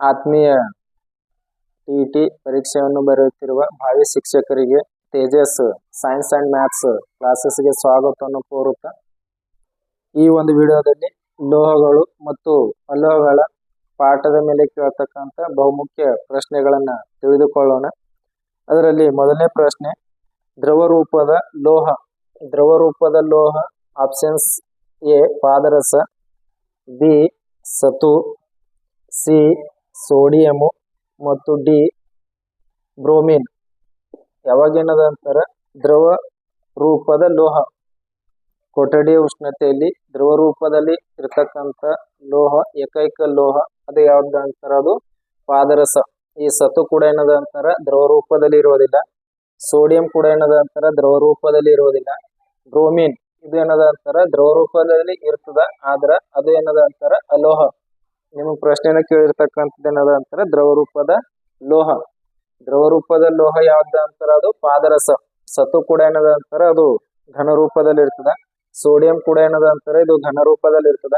ಆತ್ಮೀಯ ಟಿ ಪರೀಕ್ಷೆಯನ್ನು ಬರೆಯುತ್ತಿರುವ ಭಾವಿ ಶಿಕ್ಷಕರಿಗೆ ತೇಜಸ್ ಸೈನ್ಸ್ ಅಂಡ್ ಮ್ಯಾಥ್ಸ್ ಕ್ಲಾಸಸ್ಗೆ ಸ್ವಾಗತವನ್ನು ಕೋರುತ್ತಾ ಈ ಒಂದು ವಿಡಿಯೋದಲ್ಲಿ ಲೋಹಗಳು ಮತ್ತು ಅಲೋಹಗಳ ಪಾಠದ ಮೇಲೆ ಕೇಳ್ತಕ್ಕಂಥ ಬಹುಮುಖ್ಯ ಪ್ರಶ್ನೆಗಳನ್ನು ತಿಳಿದುಕೊಳ್ಳೋಣ. ಅದರಲ್ಲಿ ಮೊದಲನೇ ಪ್ರಶ್ನೆ ದ್ರವ ರೂಪದ ಲೋಹ ದ್ರವ ರೂಪದ ಲೋಹ ಆಪ್ಷನ್ಸ್ ಎ ಪಾದರಸ, ಬಿ ಸತು, ಸಿ ಸೋಡಿಯಮು ಮತ್ತು ಡಿ ಬ್ರೋಮಿನ್. ಯಾವಾಗೇನದ ಅಂತಾರ ದ್ರವ ರೂಪದ ಲೋಹ. ಕೊಠಡಿಯ ಉಷ್ಣತೆಯಲ್ಲಿ ದ್ರವ ರೂಪದಲ್ಲಿ ಇರತಕ್ಕಂಥ ಲೋಹ, ಏಕೈಕ ಲೋಹ, ಅದು ಯಾವ್ದು ಅಂತಾರ ಅದು? ಪಾದರಸ. ಈ ಸತು ಕೂಡ ಏನದ ಅಂತಾರ ದ್ರವ ರೂಪದಲ್ಲಿ ಇರೋದಿಲ್ಲ ಸೋಡಿಯಂ ಕೂಡ ಏನದ ಅಂತಾರ ದ್ರವ ರೂಪದಲ್ಲಿ ಇರೋದಿಲ್ಲ ಬ್ರೋಮಿನ್, ಇದು ಏನದ ಅಂತಾರ ದ್ರವ ರೂಪದಲ್ಲಿ ಇರ್ತದ, ಆದ್ರ ಅದು ಏನದ ಅಂತಾರ ಅಲೋಹ. ನಿಮಗೆ ಪ್ರಶ್ನೆನ ಕೇಳಿರ್ತಕ್ಕಂಥದ್ದು ಅಂತಾರ ದ್ರವ ರೂಪದ ಲೋಹ. ದ್ರವ ರೂಪದ ಲೋಹ ಯಾವ್ದ ಅಂತಾರ ಅದು? ಪಾದರಸ. ಸತು ಕೂಡ ಏನದ ಅಂತಾರ ಅದು? ಘನ ರೂಪದಲ್ಲಿ ಇರ್ತದ. ಸೋಡಿಯಂ ಕೂಡ ಏನದ ಅಂತಾರ? ಇದು ಘನ ರೂಪದಲ್ಲಿ ಇರ್ತದ.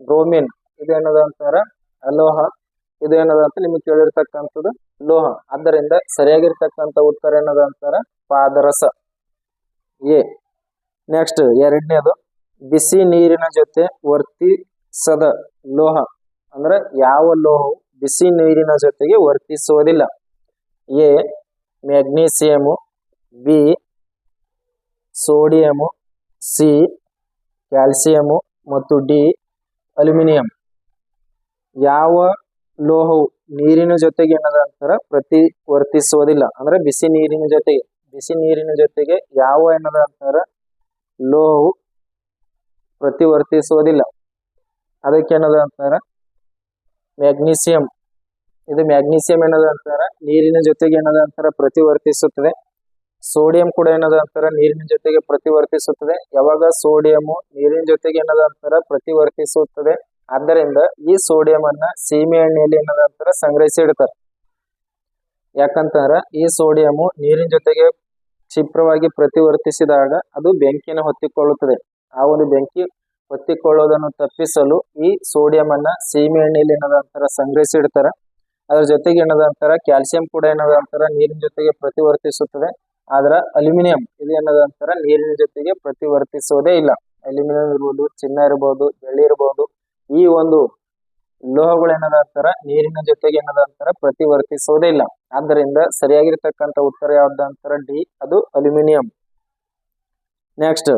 ಬ್ರೋಮಿನ್ ಇದೇನದ ಅಂತಾರ? ಅಲೋಹ. ಇದು ಏನದ ಅಂತ ನಿಮಗೆ ಕೇಳಿರ್ತಕ್ಕಂಥದ್ದು ಲೋಹ. ಆದ್ದರಿಂದ ಸರಿಯಾಗಿರ್ತಕ್ಕಂಥ ಉತ್ತರ ಏನದ ಅಂತಾರ? ಪಾದರಸ. ಎ. ನೆಕ್ಸ್ಟ್, ಎರಡನೇದು. ಬಿಸಿ ನೀರಿನ ಜೊತೆ ವರ್ತಿಸದ ಲೋಹ. ಅಂದ್ರೆ ಯಾವ ಲೋಹವು ಬಿಸಿ ನೀರಿನ ಜೊತೆಗೆ ವರ್ತಿಸುವುದಿಲ್ಲ. A magnesium B sodium C calcium ಮತ್ತು ಡಿ, ಅಲ್ಯೂಮಿನಿಯಂ. ಯಾವ ಲೋಹವು ನೀರಿನ ಜೊತೆಗೆ ಏನದ ಪ್ರತಿ ವರ್ತಿಸುವುದಿಲ್ಲ, ಅಂದ್ರೆ ಬಿಸಿ ನೀರಿನ ಜೊತೆಗೆ, ಬಿಸಿ ನೀರಿನ ಜೊತೆಗೆ ಯಾವ ಏನದ ಅಂತಾರ ಲೋಹವು ಪ್ರತಿವರ್ತಿಸುವುದಿಲ್ಲ ಅದಕ್ಕೆ ಏನದ ಅಂತಾರ? ಮ್ಯಾಗ್ನೀಸಿಯಂ. ಇದು ಮ್ಯಾಗ್ನೀಸಿಯಂ ಏನದ ಅಂತಾರ? ನೀರಿನ ಜೊತೆಗೆ ಏನದ ಅಂತಾರ? ಪ್ರತಿವರ್ತಿಸುತ್ತದೆ. ಸೋಡಿಯಂ ಕೂಡ ಏನದ ಅಂತಾರ? ನೀರಿನ ಜೊತೆಗೆ ಪ್ರತಿವರ್ತಿಸುತ್ತದೆ. ಯಾವಾಗ? ಸೋಡಿಯಂ ನೀರಿನ ಜೊತೆಗೆ ಏನದ ಅಂತಾರ? ಪ್ರತಿವರ್ತಿಸುತ್ತದೆ. ಆದ್ದರಿಂದ ಈ ಸೋಡಿಯಂ ಅನ್ನ ಸೀಮೆ ಎಣ್ಣೆಯಲ್ಲಿ ಏನದ ಅಂತಾರ? ಸಂಗ್ರಹಿಸಿ ಇಡ್ತಾರೆ. ಯಾಕಂತಾರ ಈ ಸೋಡಿಯಂ ನೀರಿನ ಜೊತೆಗೆ ಕ್ಷಿಪ್ರವಾಗಿ ಪ್ರತಿವರ್ತಿಸಿದಾಗ ಅದು ಬೆಂಕಿಯನ್ನು ಹೊತ್ತಿಕೊಳ್ಳುತ್ತದೆ. ಆ ಒಂದು ಬೆಂಕಿ ಹೊತ್ತಿಕೊಳ್ಳೋದನ್ನು ತಪ್ಪಿಸಲು ಈ ಸೋಡಿಯಂ ಅನ್ನ ಸೀಮೆ ಎಣ್ಣೆಯಲ್ಲಿ ಏನದ ಅಂತಾರ ಸಂಗ್ರಹಿಸಿ ಇಡ್ತಾರ. ಅದ್ರ ಜೊತೆಗೆ ಏನಾದ ಅಂತಾರ ಕ್ಯಾಲ್ಸಿಯಂ ಕೂಡ ಏನಾದ ಅಂತಾರ ನೀರಿನ ಜೊತೆಗೆ ಪ್ರತಿವರ್ತಿಸುತ್ತದೆ. ಆದ್ರ ಅಲ್ಯೂಮಿನಿಯಂ ಇದು ಏನದ ಅಂತಾರ ನೀರಿನ ಜೊತೆಗೆ ಪ್ರತಿವರ್ತಿಸೋದೇ ಇಲ್ಲ. ಅಲ್ಯೂಮಿನಿಯಂ ಇರ್ಬೋದು, ಚಿನ್ನ ಇರಬಹುದು ಬೆಳ್ಳಿ ಇರ್ಬೋದು. ಈ ಒಂದು ಲೋಹಗಳು ಏನದ ಅಂತಾರ ನೀರಿನ ಜೊತೆಗೆ ಏನದ ಅಂತಾರ ಪ್ರತಿವರ್ತಿಸೋದೇ ಇಲ್ಲ. ಆದ್ದರಿಂದ ಸರಿಯಾಗಿರ್ತಕ್ಕಂಥ ಉತ್ತರ ಯಾವ್ದಂತರ ಡಿ, ಅದು ಅಲ್ಯೂಮಿನಿಯಂ. ನೆಕ್ಸ್ಟ್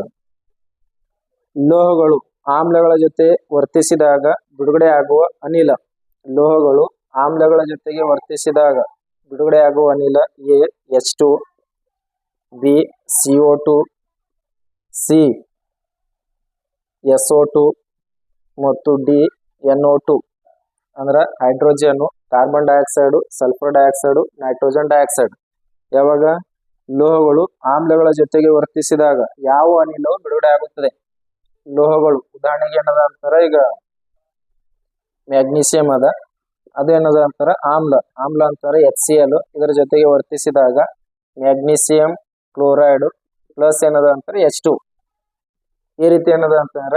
ಲೋಹಗಳು ಆಮ್ಲಗಳ ಜೊತೆ ವರ್ತಿಸಿದಾಗ ಬಿಡುಗಡೆ ಆಗುವ ಅನಿಲ. ಲೋಹಗಳು ಆಮ್ಲಗಳ ಜೊತೆಗೆ ವರ್ತಿಸಿದಾಗ ಬಿಡುಗಡೆ ಆಗುವ ಅನಿಲ A, H two, B, C O two, C, S O two ಮತ್ತು ಡಿ, ಎನ್ ಒ ಟು. ಅಂದ್ರೆ hydrogen, carbon dioxide, sulphur dioxide, nitrogen dioxide. ಯಾವಾಗ? ಲೋಹಗಳು ಆಮ್ಲಗಳ ಜೊತೆಗೆ ವರ್ತಿಸಿದಾಗ ಯಾವ ಅನಿಲವು ಬಿಡುಗಡೆ ಆಗುತ್ತದೆ ಲೋಹಗಳು. ಉದಾಹರಣೆಗೆ ಏನದ ಅಂತಾರ? ಈಗ ಮ್ಯಾಗ್ನೀಸಿಯಂ ಅದ. ಅದೇನದ ಅಂತಾರ? ಆಮ್ಲ. ಆಮ್ಲ ಅಂತಾರ ಎಚ್ ಸಿ ಎಲ್ ಇದರ ಜೊತೆಗೆ ವರ್ತಿಸಿದಾಗ ಮ್ಯಾಗ್ನೀಸಿಯಂ ಕ್ಲೋರೈಡ್ ಪ್ಲಸ್ ಏನದ ಅಂತಾರ? ಎಚ್ ಟು ಈ ರೀತಿ ಏನದ ಅಂತಾರ?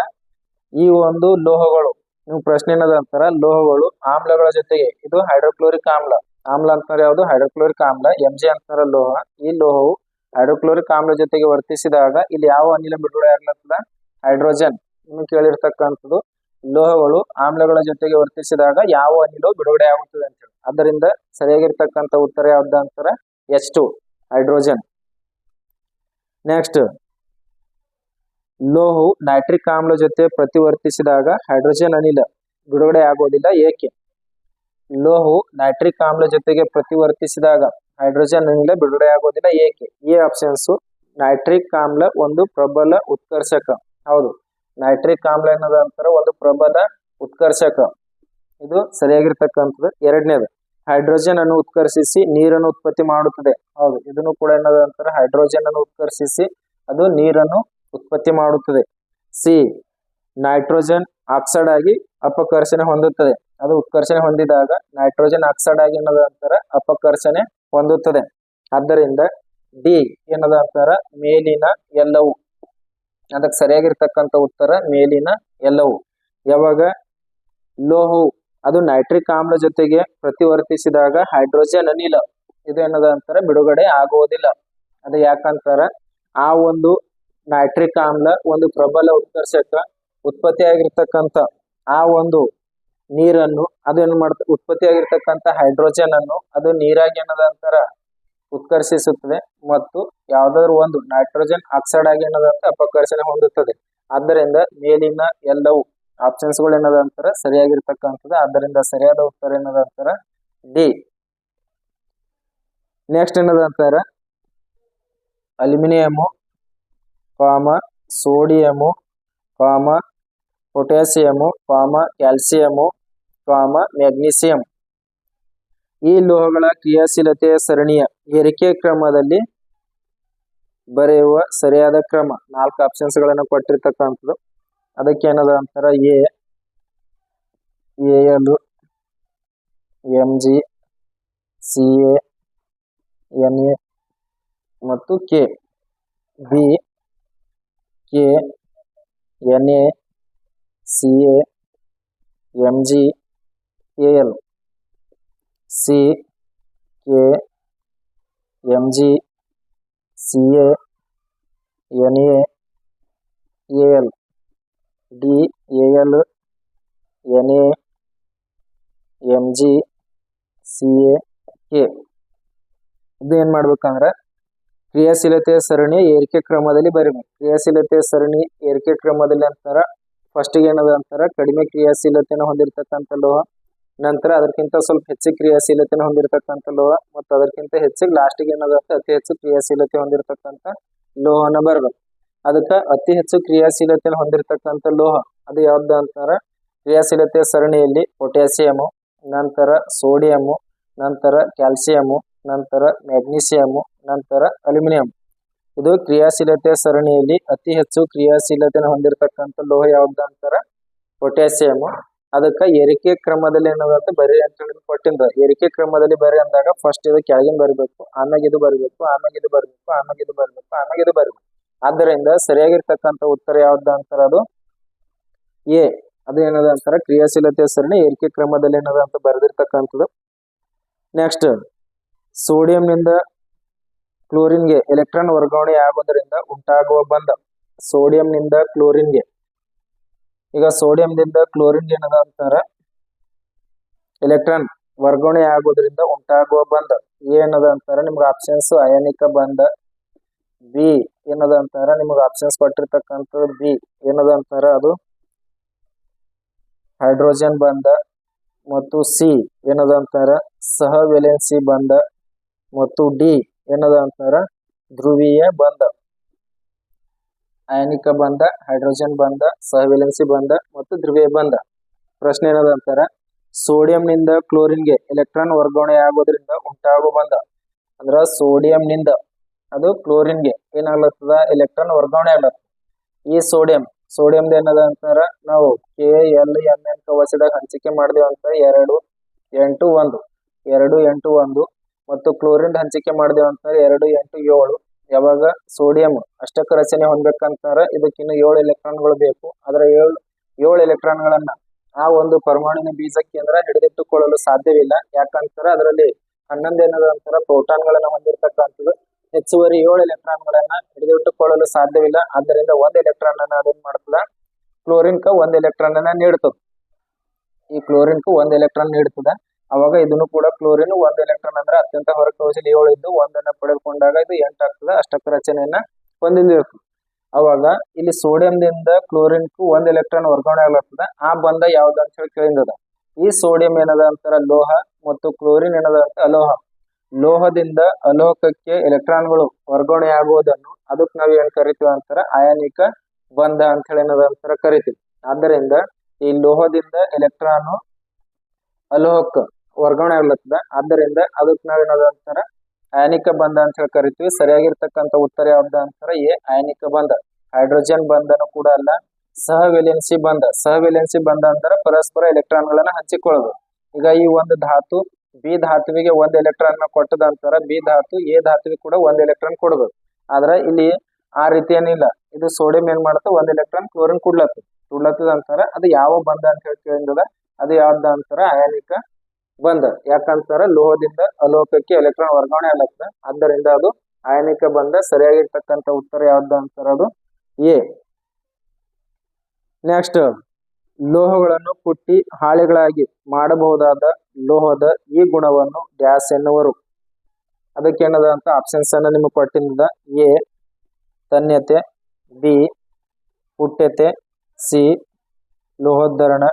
ಈ ಒಂದು ಲೋಹಗಳು. ನೀವು ಪ್ರಶ್ನೆ ಏನದ ಅಂತಾರ? ಲೋಹಗಳು ಆಮ್ಲಗಳ ಜೊತೆಗೆ. ಇದು ಹೈಡ್ರೋಕ್ಲೋರಿಕ್ ಆಮ್ಲ. ಆಮ್ಲ ಅಂತಾರೆ ಯಾವುದು? ಹೈಡ್ರೋಕ್ಲೋರಿಕ್ ಆಮ್ಲ. ಎಂ ಜಿ ಅಂತಾರ ಲೋಹ. ಈ ಲೋಹವು ಹೈಡ್ರೋಕ್ಲೋರಿಕ್ ಆಮ್ಲ ಜೊತೆಗೆ ವರ್ತಿಸಿದಾಗ ಇಲ್ಲಿ ಯಾವ ಅನಿಲ ಬಿಡುಗಡೆ ಆಗ್ಲತ್ತದ ಹೈಡ್ರೋಜನ್ ಇನ್ನು ಕೇಳಿರ್ತಕ್ಕಂಥದ್ದು, ಲೋಹಗಳು ಆಮ್ಲಗಳ ಜೊತೆಗೆ ವರ್ತಿಸಿದಾಗ ಯಾವ ಅನಿಲ ಬಿಡುಗಡೆ ಆಗುತ್ತದೆ ಅಂತ ಹೇಳಿ. ಅದರಿಂದ ಸರಿಯಾಗಿರ್ತಕ್ಕಂಥ ಉತ್ತರ ಯಾವ್ದು ಅಂತಾರೆ? H two hydrogen. ನೆಕ್ಸ್ಟ್ ಲೋಹವು ನೈಟ್ರಿಕ್ ಆಮ್ಲ ಜೊತೆ ಪ್ರತಿವರ್ತಿಸಿದಾಗ ಹೈಡ್ರೋಜನ್ ಅನಿಲ ಬಿಡುಗಡೆ ಆಗೋದಿಲ್ಲ. ಏಕೆ? ಲೋಹವು ನೈಟ್ರಿಕ್ ಆಮ್ಲ ಜೊತೆಗೆ ಪ್ರತಿವರ್ತಿಸಿದಾಗ ಹೈಡ್ರೋಜನ್ ಅನಿಲ ಬಿಡುಗಡೆ ಆಗೋದಿಲ್ಲ. ಏಕೆ? ಈ ಆಪ್ಷನ್ಸ್ ನೈಟ್ರಿಕ್ ಆಮ್ಲ ಒಂದು ಪ್ರಬಲ ಉತ್ಕರ್ಷಕ. ಹೌದು. ನೈಟ್ರಿಕ್ ಆಮ್ಲ ಏನದ ಅಂತಾರೆ ಒಂದು ಪ್ರಬಲ ಉತ್ಕರ್ಷಕ. ಇದು ಸರಿಯಾಗಿರ್ತಕ್ಕಂಥದ್ದು. ಎರಡನೇದು ಹೈಡ್ರೋಜನ್ ಅನ್ನು ಉತ್ಕರ್ಷಿಸಿ ನೀರನ್ನು ಉತ್ಪತ್ತಿ ಮಾಡುತ್ತದೆ. ಹೌದು, ಇದನ್ನು ಕೂಡ ಏನದ ಅಂತಾರೆ. ಹೈಡ್ರೋಜನ್ ಅನ್ನು ಉತ್ಕರ್ಷಿಸಿ ಅದು ನೀರನ್ನು ಉತ್ಪತ್ತಿ ಮಾಡುತ್ತದೆ. ಸಿ ನೈಟ್ರೋಜನ್ ಆಕ್ಸೈಡ್ ಆಗಿ ಅಪಕರ್ಷಣೆ ಹೊಂದುತ್ತದೆ. ಅದು ಉತ್ಕರ್ಷಣೆ ಹೊಂದಿದಾಗ ನೈಟ್ರೋಜನ್ ಆಕ್ಸೈಡ್ ಆಗಿ ಏನದ ಅಂತಾರ, ಅಪಕರ್ಷಣೆ ಹೊಂದುತ್ತದೆ. ಆದ್ದರಿಂದ ಡಿ ಏನದ ಅಂತಾರ ಮೇಲಿನ ಎಲ್ಲವೂ. ಅದಕ್ಕೆ ಸರಿಯಾಗಿರ್ತಕ್ಕಂಥ ಉತ್ತರ, ಮೇಲಿನ ಎಲ್ಲವು. ಯಾವಾಗ? ಲೋಹವು, ಅದು ನೈಟ್ರಿಕ್ ಆಮ್ಲ ಜೊತೆಗೆ ಪ್ರತಿವರ್ತಿಸಿದಾಗ ಹೈಡ್ರೋಜನ್ ಅನಿಲ. ಇದು ಏನದ ಅಂತಾರ? ಬಿಡುಗಡೆ ಆಗುವುದಿಲ್ಲ. ಅದು ಯಾಕಂತಾರ ಆ ಒಂದು ನೈಟ್ರಿಕ್ ಆಮ್ಲ ಒಂದು ಪ್ರಬಲ ಉತ್ಕರ್ಷಕ ಉತ್ಪತ್ತಿಯಾಗಿರ್ತಕ್ಕಂಥ ಆ ಒಂದು ನೀರನ್ನು, ಅದು ಏನ್ ಮಾಡ್ತ, ಉತ್ಪತ್ತಿಯಾಗಿರ್ತಕ್ಕಂಥ ಹೈಡ್ರೋಜನ್ ಅನ್ನು, ಅದು ನೀರಾಗಿ ಏನದ ಅಂತಾರ? ಉತ್ಕರ್ಷಿಸುತ್ತದೆ ಮತ್ತು ಯಾವ್ದಾದ್ರು ಒಂದು ನೈಟ್ರೋಜನ್ ಆಕ್ಸೈಡ್ ಆಗಿ ಏನದಂತ ಅಪಕರ್ಷಣೆ ಹೊಂದುತ್ತದೆ. ಆದ್ದರಿಂದ ಮೇಲಿನ ಎಲ್ಲವೂ ಆಪ್ಷನ್ಸ್ಗಳು ಏನದ ಅಂತಾರ ಸರಿಯಾಗಿರ್ತಕ್ಕಂಥದ್ದು. ಆದ್ದರಿಂದ ಸರಿಯಾದ ಉತ್ತರ ಏನದ ಅಂತಾರ ಡಿ ನೆಕ್ಸ್ಟ್ ಏನದ ಅಂತಾರ ಅಲ್ಯೂಮಿನಿಯಮು, ಕಾಮ, ಸೋಡಿಯಮು, ಕಾಮ, ಪೊಟ್ಯಾಸಿಯಮು, ಕಾಮ, ಕ್ಯಾಲ್ಸಿಯಮು, ಕಾಮ, ಮ್ಯಾಗ್ನೀಸಿಯಂ. ಈ ಲೋಹಗಳ ಕ್ರಿಯಾಶೀಲತೆಯ ಸರಣಿಯ ಏರಿಕೆ ಕ್ರಮದಲ್ಲಿ ಬರೆಯುವ ಸರಿಯಾದ ಕ್ರಮ. ನಾಲ್ಕು ಆಪ್ಷನ್ಸ್ಗಳನ್ನು ಕೊಟ್ಟಿರ್ತಕ್ಕಂಥದ್ದು. ಅದಕ್ಕೆ ಏನದ ಅಂತಾರ? A L, M, G, C N, A ಮತ್ತು K. B, K, N, A, C, A G L. C, K M G C A N A A L D A L N A M G C A K ಇದು ಮಾಡ್ಬೇಕಂದ್ರೆ ಮಾಡ್ಬೇಕಂದ್ರ ಕ್ರಿಯಾಶೀಲತೆಯ ಸರಣಿ ಏರಿಕೆ ಕ್ರಮದಲ್ಲಿ ಬರೀಬೇಕು. ಕ್ರಿಯಾಶೀಲತೆಯ ಸರಣಿ ಏರಿಕೆ ಕ್ರಮದಲ್ಲಿ ಅಂತಾರೆ ಫಸ್ಟಿಗೆ ಏನದ ಅಂತಾರೆ ಕಡಿಮೆ ಕ್ರಿಯಾಶೀಲತೆಯನ್ನು ಹೊಂದಿರತಕ್ಕಂಥ ಲೋಹ. ನಂತರ ಅದಕ್ಕಿಂತ ಸ್ವಲ್ಪ ಹೆಚ್ಚು ಕ್ರಿಯಾಶೀಲತೆ ಹೊಂದಿರತಕ್ಕಂಥ ಲೋಹ ಮತ್ತು ಅದಕ್ಕಿಂತ ಹೆಚ್ಚಿಗೆ ಲಾಸ್ಟಿಗೆ ಏನಾಗುತ್ತೆ? ಅತಿ ಹೆಚ್ಚು ಕ್ರಿಯಾಶೀಲತೆ ಹೊಂದಿರತಕ್ಕಂಥ ಲೋಹನ ಬರ್ಬೇಕು ಅದಕ್ಕ ಅತಿ ಹೆಚ್ಚು ಕ್ರಿಯಾಶೀಲತೆ ಹೊಂದಿರತಕ್ಕಂಥ ಲೋಹ ಅದು ಯಾವ್ದು ಅಂತಾರ? ಕ್ರಿಯಾಶೀಲತೆಯ ಸರಣಿಯಲ್ಲಿ ಪೊಟ್ಯಾಸಿಯಮು ನಂತರ ಸೋಡಿಯಮು ನಂತರ ಕ್ಯಾಲ್ಸಿಯಮು ನಂತರ ಮ್ಯಾಗ್ನೀಸಿಯಮು ನಂತರ ಅಲ್ಯೂಮಿನಿಯಂ ಇದು ಕ್ರಿಯಾಶೀಲತೆಯ ಸರಣಿಯಲ್ಲಿ ಅತಿ ಹೆಚ್ಚು ಕ್ರಿಯಾಶೀಲತೆ ಹೊಂದಿರತಕ್ಕಂಥ ಲೋಹ ಯಾವ್ದು ಅಂತಾರ? ಪೊಟ್ಯಾಸಿಯಮು ಅದಕ್ಕ ಏರಿಕೆ ಕ್ರಮದಲ್ಲಿ ಏನದಂತ ಬರೀ ಅಂತ ಹೇಳಿ ಕೊಟ್ಟಿಂದ. ಏರಿಕೆ ಕ್ರಮದಲ್ಲಿ ಬರೀ ಅಂದಾಗ ಫಸ್ಟ್ ಇದು ಕೆಳಗಿನ ಬರಬೇಕು, ಆಮ್ಯಾಗ ಇದು ಬರಬೇಕು, ಆಮ್ಯಾಗ ಇದು ಬರಬೇಕು, ಆಮ್ಯಾಗ ಇದು ಬರಬೇಕು, ಆಮ್ಯಾಗ ಇದು ಬರಬೇಕು. ಆದ್ದರಿಂದ ಸರಿಯಾಗಿರ್ತಕ್ಕಂಥ ಉತ್ತರ ಯಾವ್ದು ಅಂತಾರ ಅದು? ಎ. ಅದು ಏನದ ಅಂತಾರ? ಕ್ರಿಯಾಶೀಲತೆ ಸರಣಿ ಏರಿಕೆ ಕ್ರಮದಲ್ಲಿ ಏನದ ಅಂತ ಬರೆದಿರ್ತಕ್ಕಂಥದ್ದು. ನೆಕ್ಸ್ಟ್ ಸೋಡಿಯಂನಿಂದ ಕ್ಲೋರಿನ್ಗೆ ಎಲೆಕ್ಟ್ರಾನ್ ವರ್ಗಾವಣೆ ಆಗೋದ್ರಿಂದ ಉಂಟಾಗುವ ಬಂಧ. ಸೋಡಿಯಂನಿಂದ ಕ್ಲೋರಿನ್ಗೆ ಈಗ ಸೋಡಿಯಂದಿಂದ ಕ್ಲೋರಿನ್ ಏನದ ಅಂತಾರ? ಎಲೆಕ್ಟ್ರಾನ್ ವರ್ಗಾವಣೆ ಆಗೋದ್ರಿಂದ ಉಂಟಾಗುವ ಬಂಧ. ಏನದ ಅಂತಾರ? ನಿಮ್ಗೆ ಆಪ್ಷನ್ಸ್ ಅಯಾನಿಕ ಬಂಧ. ಬಿ ಏನದ ಅಂತಾರ? ನಿಮ್ಗೆ ಆಪ್ಷನ್ಸ್ ಕೊಟ್ಟಿರ್ತಕ್ಕಂಥದ್ದು ಬಿ. ಏನದ ಅಂತಾರ ಅದು? ಹೈಡ್ರೋಜನ್ ಬಂಧ ಮತ್ತು ಸಿ. ಏನದ ಅಂತಾರ? ಸಹ ವೆಲೆನ್ಸಿ ಬಂಧ ಮತ್ತು ಡಿ. ಏನದ ಅಂತಾರ? ಧ್ರುವೀಯ ಬಂಧ. ಅಯಾನಿಕ ಬಂಧ, ಹೈಡ್ರೋಜನ್ ಬಂಧ ಸಹವಿಲೆನ್ಸಿ ಬಂಧ ಮತ್ತು ಧ್ರುವೀಯ ಬಂಧ. ಪ್ರಶ್ನೆ ಏನದ ಅಂತಾರ? ಸೋಡಿಯಂನಿಂದ ಕ್ಲೋರಿನ್ಗೆ ಎಲೆಕ್ಟ್ರಾನ್ ವರ್ಗಾವಣೆ ಆಗೋದ್ರಿಂದ ಉಂಟಾಗುವ ಬಂಧ. ಅಂದ್ರ ಸೋಡಿಯಂನಿಂದ ಅದು ಕ್ಲೋರಿನ್ಗೆ ಏನಾಗ್ಲತ್ತದ? ಎಲೆಕ್ಟ್ರಾನ್ ವರ್ಗಾವಣೆ ಆಗ್ಲತ್ತ ಈ ಸೋಡಿಯಂ ಸೋಡಿಯಂ ಏನದ ಅಂತಾರ? ನಾವು ಕೆ ಎಲ್ ಎಂ ಎನ್ ಕವಚದಾಗ ಹಂಚಿಕೆ ಅಂತ ಎರಡು, ಎಂಟು, ಒಂದು. ಎರಡು, ಎಂಟು, ಒಂದು. ಮತ್ತು ಕ್ಲೋರಿನ್ ಹಂಚಿಕೆ ಮಾಡಿದೆವು ಅಂತ ಎರಡು, ಎಂಟು, ಏಳು. ಯಾವಾಗ ಸೋಡಿಯಂ ಅಷ್ಟಕ ರಚನೆ ಹೊಂದಬೇಕಂತಾರ ಇದಕ್ಕಿನ್ನು ಏಳು ಎಲೆಕ್ಟ್ರಾನ್ಗಳು ಬೇಕು. ಅದರ ಏಳು ಏಳು ಎಲೆಕ್ಟ್ರಾನ್ಗಳನ್ನ ಆ ಒಂದು ಪರಮಾಣುವಿನ ಬೀಜ ಕೇಂದ್ರ ಹಿಡಿದಿಟ್ಟುಕೊಳ್ಳಲು ಸಾಧ್ಯವಿಲ್ಲ. ಯಾಕಂತಾರ ಅದರಲ್ಲಿ ಹನ್ನೊಂದು ಏನದ ಅಂತಾರ ಪ್ರೋಟಾನ್ಗಳನ್ನ ಹೊಂದಿರತಕ್ಕಂಥದ್ದು. ಹೆಚ್ಚುವರಿ ಏಳು ಎಲೆಕ್ಟ್ರಾನ್ಗಳನ್ನ ಹಿಡಿದಿಟ್ಟುಕೊಳ್ಳಲು ಸಾಧ್ಯವಿಲ್ಲ. ಆದ್ದರಿಂದ ಒಂದು ಎಲೆಕ್ಟ್ರಾನ್ ಅನ್ನ ಅದೇನ್ ಮಾಡ್ತದ. ಕ್ಲೋರಿನ್ಕ ಒಂದು ಎಲೆಕ್ಟ್ರಾನ್ ಅನ್ನ ನೀಡ್ತದ. ಈ ಕ್ಲೋರಿನ್ಕ ಒಂದು ಎಲೆಕ್ಟ್ರಾನ್ ನೀಡ್ತದ. ಅವಾಗ ಇದನ್ನು ಕೂಡ ಕ್ಲೋರಿನ್ ಒಂದು ಎಲೆಕ್ಟ್ರಾನ್ ಅಂದ್ರೆ ಅತ್ಯಂತ ಹೊರಕವಚಲಿ ಏಳು ಇದ್ದು ಒಂದನ್ನ ಪಡೆದುಕೊಂಡಾಗ ಇದು ಎಂಟು ಆಗ್ತದೆ ಅಷ್ಟಕ ರಚನೆಯನ್ನ ಹೊಂದಿದ್ದು ಅವಾಗ ಇಲ್ಲಿ ಸೋಡಿಯಂದಿಂದ ಕ್ಲೋರಿನ್ಕು ಒಂದ್ ಎಲೆಕ್ಟ್ರಾನ್ ವರ್ಗಾವಣೆ ಆಗ್ಲತ್ತದ ಆ ಬಂಧ ಯಾವ್ದು ಅಂತ ಹೇಳಿ ಕೇಳಿದ ಈ ಸೋಡಿಯಂ ಏನದ ಅಂತಾರ? ಲೋಹ ಮತ್ತು ಕ್ಲೋರಿನ್ ಏನದ ಅಂತ? ಅಲೋಹ. ಲೋಹದಿಂದ ಅಲೋಹಕ್ಕೆ ಎಲೆಕ್ಟ್ರಾನ್ಗಳು ವರ್ಗಾವಣೆ ಆಗುವುದನ್ನು ಅದಕ್ಕೆ ನಾವ್ ಏನ್ ಕರಿತೀವಿ ಅಂತಾರ? ಅಯಾನಿಕ ಬಂಧ ಅಂತ ಹೇಳಿ ಏನದ ಅಂತಾರ ಕರಿತೀವಿ. ಆದ್ದರಿಂದ ಈ ಲೋಹದಿಂದ ಎಲೆಕ್ಟ್ರಾನ್ ಅಲೋಹಕ್ಕೆ ವರ್ಗಾವಣೆ ಆಗ್ಲತ್ತದ. ಆದ್ದರಿಂದ ಅದಕ್ಕೆ ನಾವೇನದ ಅಂತಾರ ಅಯಾನಿಕ ಬಂಧ ಅಂತ ಹೇಳಿ ಕರಿತೀವಿ. ಸರಿಯಾಗಿರ್ತಕ್ಕಂಥ ಉತ್ತರ ಯಾವ್ದ ಅಂತಾರ, ಎ ಅಯಾನಿಕ ಬಂಧ. ಹೈಡ್ರೋಜನ್ ಬಂಧನ ಕೂಡ ಅಲ್ಲ, ಸಹವೆಲೆನ್ಸಿ ಬಂಧ. ಸಹವೆಲೆನ್ಸಿ ಬಂಧ ಅಂತಾರ ಪರಸ್ಪರ ಎಲೆಕ್ಟ್ರಾನ್ಗಳನ್ನ ಹಂಚಿಕೊಳ್ಳೋದು. ಈಗ ಈ ಒಂದು ಧಾತು, ಬಿ ಧಾತುವಿಗೆ ಒಂದ್ ಎಲೆಕ್ಟ್ರಾನ್ನ ಕೊಟ್ಟದ ಅಂತಾರ, ಬಿ ಧಾತು, ಎ ಧಾತುವಿಗೆ ಕೂಡ ಒಂದ್ ಎಲೆಕ್ಟ್ರಾನ್ ಕೊಡ್ಬೇಕು ಆದ್ರೆ ಇಲ್ಲಿ ಆ ರೀತಿ ಏನಿಲ್ಲ ಇದು ಸೋಡಿಯಂ ಏನ್ ಮಾಡುತ್ತೆ? ಒಂದ್ ಎಲೆಕ್ಟ್ರಾನ್ ಕ್ಲೋರಿನ್ ಕೊಡ್ಲತ್ತದ ಕೊಡ್ಲತ್ತದ ಅಂತಾರ ಅದು ಯಾವ ಬಂಧ ಅಂತ ಹೇಳಿ ಕೇಳಿದ ಅದು ಯಾವ್ದ ಅಂತಾರ? ಅಯಾನಿಕ ಬಂಧ ಯಾಕಂತಾರ ಲೋಹದಿಂದ ಅಲೋಹಕ್ಕೆ ಎಲೆಕ್ಟ್ರಾನ್ ವರ್ಗಾವಣೆ ಆಗತ್ತ. ಆದ್ದರಿಂದ ಅದು ಅಯಾನಿಕ ಬಂದ. ಸರಿಯಾಗಿರ್ತಕ್ಕಂಥ ಉತ್ತರ ಯಾವ್ದು ಅಂತಾರ ಅದು ಎ. ನೆಕ್ಸ್ಟ್ ಲೋಹಗಳನ್ನು ಕುಟ್ಟಿ ಹಾಳೆಗಳಾಗಿ ಮಾಡಬಹುದಾದ ಲೋಹದ ಈ ಗುಣವನ್ನು ಡ್ಯಾಸ್ ಎನ್ನುವರು. ಅದಕ್ಕೇನದ ಅಂತ ಆಪ್ಷನ್ಸ್ ಅನ್ನ ನಿಮಗೆ ಕೊಟ್ಟಿದ್ದ ಎ, ತನ್ಯತೆ, ಬಿ, ಪುಟ್ಯತೆ, ಸಿ, ಲೋಹೋದ್ಧರಣ,